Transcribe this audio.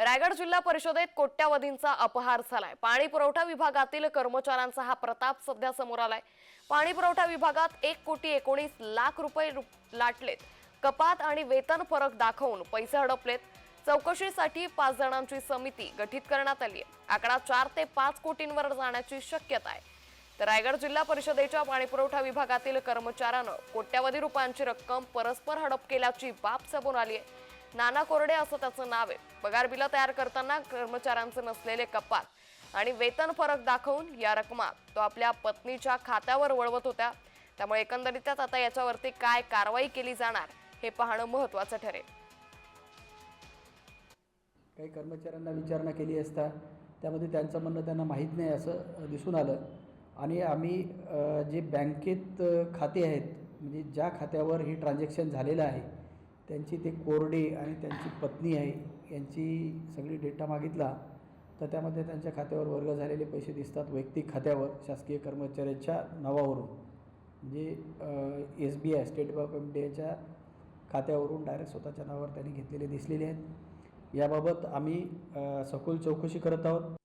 रायगड जिल्हा परिषदेत कोट्यावधींचा अपहार झालाय. पाणी पुरवठा विभागातील कर्मचाऱ्यांचा हा प्रताप सध्या समोर आलाय. पाणी पुरवठा विभागात एक कोटी एकोणीस लाख रुपये लाटलेत. कपात आणि वेतन फरक दाखवून पैसे हडपलेत. चौकशीसाठी पाच जणांची समिती गठीत करण्यात आली आहे आकडा चार ते पाच कोटींवर जाण्याची शक्यता आहे. तर रायगड जिल्हा परिषदेच्या पाणीपुरवठा विभागातील कर्मचाऱ्यानं कोट्यावधी रुपयांची रक्कम परस्पर हडप केल्याची बाब समोर आली आहे नाना कोरडे असं त्याचं नाव आहे. पगार बिलं तयार करताना कर्मचाऱ्यांचे नसलेले कपात. आणि वेतन फरक दाखवून या रकमा तो आपल्या पत्नीच्या खात्यावर वळवत होत्या. त्यामुळे एकंदरीतच आता याच्यावरती काय कारवाई केली जाणार हे पाहणं महत्वाचं ठरेल. काही कर्मचाऱ्यांना विचारणा केली असता त्यामध्ये त्यांचं म्हणणं त्यांना माहीत नाही असं दिसून आलं. आणि आम्ही जे बँकेत खाते आहेत म्हणजे ज्या खात्यावर हे ट्रान्झॅक्शन झालेलं आहे त्यांची ते कोरडे आणि त्यांची पत्नी आहे यांची सगळी डेटा मागितला तर त्यामध्ये त्यांच्या खात्यावर वर्ग झालेले पैसे दिसतात वैयक्तिक खात्यावर शासकीय कर्मचाऱ्याच्या नावावरून. म्हणजे S B I State Bank of इंडियाच्या खात्यावरून डायरेक्ट स्वतःच्या नावावर त्यांनी घेतलेले दिसलेले आहेत. याबाबत आम्ही सखोल चौकशी करत आहोत.